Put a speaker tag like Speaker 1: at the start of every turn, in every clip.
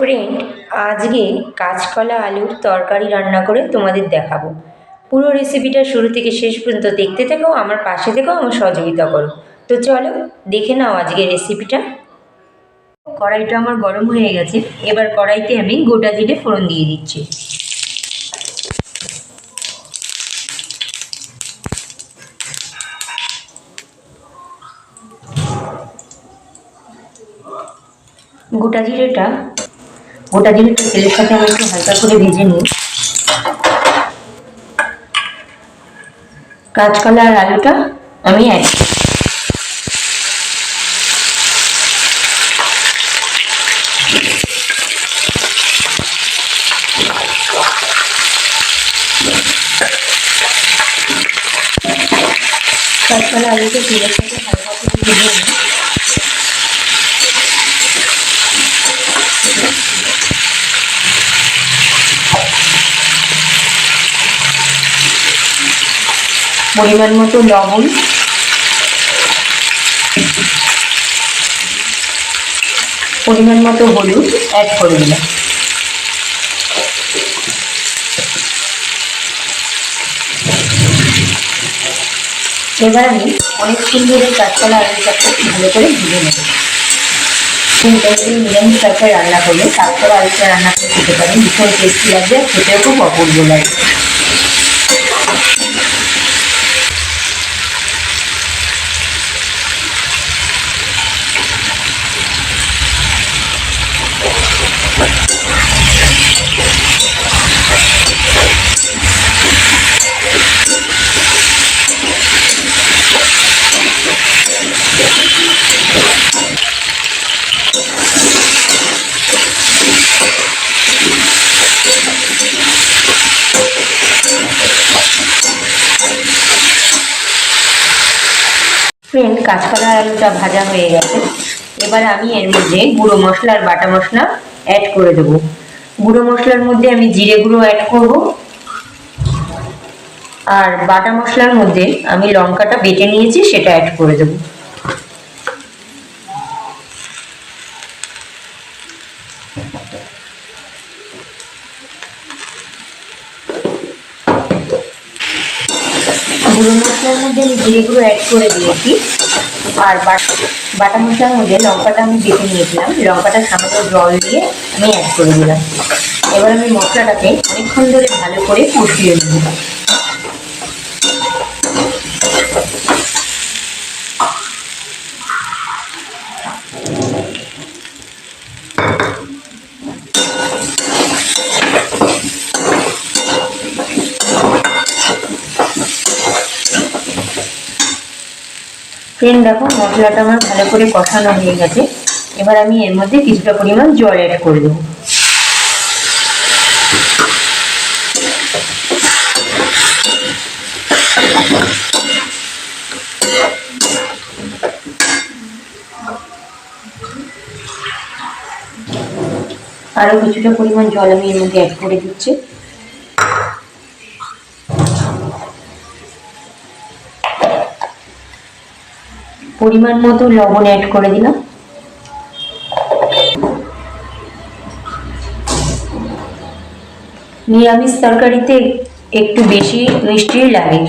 Speaker 1: Friend আজকে কাঁচকলা, আলুর তরকারি রান্না করে তোমাদের দেখাবো। পুরো রেসিপিটা শুরু থেকে শেষ পর্যন্ত দেখতে থেকো, আমার পাশে থেকেও আমার সহযোগিতা করো। তো চলো, দেখে নাও আজকে রেসিপিটা কড়াইটা আমার গরম হয়ে গেছে, এবার কড়াইতে আমি গোটা জিরে ফোড়ন দিয়ে দিচ্ছি। গোটা জিরেটা গোটা জিরেটা তেলের সাথে আমি একটু হালকা করে ভেজে নিই। কাঁচকলা আর আলুটা আমি অ্যাড কাঁচকলা আলুকে তেলের সাথে হালকা করে ভেজে নিই। পরিমাণ মতো লবণ। পরিমাণ মতো হলুদ অ্যাড করে দিলাম এবার আমি অনেকক্ষণ ধরে কাঁচকলা আলুটাকে ভালো করে ভেজে নেব। নিরামিষ তরকারি রান্না করলে কাঁচকলা আলুটা রান্না করে খেতে পারেন। ভীষণ টেস্টি লাগবে খেতেও খুব অপূর্ব লাগবে ফ্রেন্ড কাঁচকলা আলুটা ভাজা হয়ে গেছে। এবার আমি এর মধ্যে গুঁড়ো মশলা আর বাটা মশলা অ্যাড করে দেবো। গুঁড়ো মশলার মধ্যে আমি জিরে গুঁড়ো অ্যাড করব। আর বাটা মশলার মধ্যে আমি লঙ্কাটা বেটে নিয়েছি, সেটা অ্যাড করে দেবো। গুঁড়ো মশলার মধ্যে আমি জিরে গুঁড়ো অ্যাড করে দিয়েছি। আর বাটা মশলার মধ্যে লঙ্কাটা আমি বেটে নিয়েছিলাম। লঙ্কাটা সামান্য জল দিয়ে আমি অ্যাড করে দিলাম। এবার আমি মশলাটাকে অনেকক্ষণ ধরে ভালো করে কষিয়ে নেব ফ্রেন্ড দেখো, মশলাটা আমার ভালো করে কষানো হয়ে গেছে। এবার আমি এর মধ্যে কিছুটা পরিমাণ জল অ্যাড করে দেবো। আরও কিছুটা পরিমাণ জল আমি এর মধ্যে অ্যাড করে দিচ্ছি। পরিমাণ মতো লবণ অ্যাড করে দিলাম। নিরামিষ তরকারিতে একটু বেশি মিষ্টি লাগে।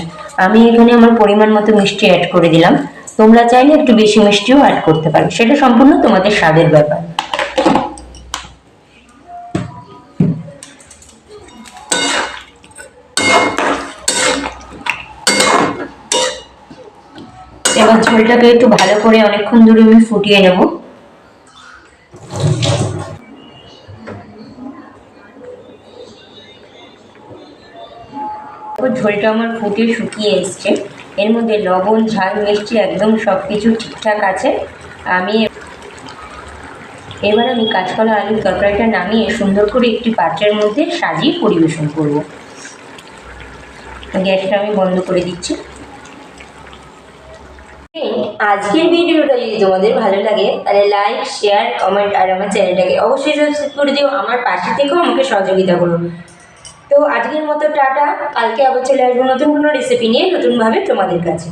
Speaker 1: আমি এখানে আমার পরিমাণ মতো মিষ্টি অ্যাড করে দিলাম। তোমরা চাইলে একটু বেশি মিষ্টিও অ্যাড করতে পারো। সেটা সম্পূর্ণ তোমাদের স্বাদের ব্যাপার। এবার ঝোলটাকে একটু ভালো করে অনেকক্ষণ ধরে আমি ফুটিয়ে নেব। ঝোলটা আমার ফুটিয়ে শুকিয়ে এসছে। এর মধ্যে লবণ, ঝাল, মিষ্টি একদম সব কিছু ঠিকঠাক আছে। আমি এবার আমি কাঁচকলা, আলুর তরকারিটা নামিয়ে সুন্দর করে একটি পাত্রের মধ্যে সাজিয়ে পরিবেশন করব। গ্যাসটা আমি বন্ধ করে দিচ্ছি। আজকের ভিডিওটা যদি তোমাদের ভালো লাগে, তাহলে লাইক শেয়ার কমেন্ট আর আমার চ্যানেলটাকে অবশ্যই সাবস্ক্রাইব করে দিও। আমার পাশে থেকেও আমাকে সহযোগিতা করো। তো আজকের মতো টাটা। কালকে আবার চলে আসব নতুন কোনো রেসিপি নিয়ে নতুনভাবে তোমাদের কাছে।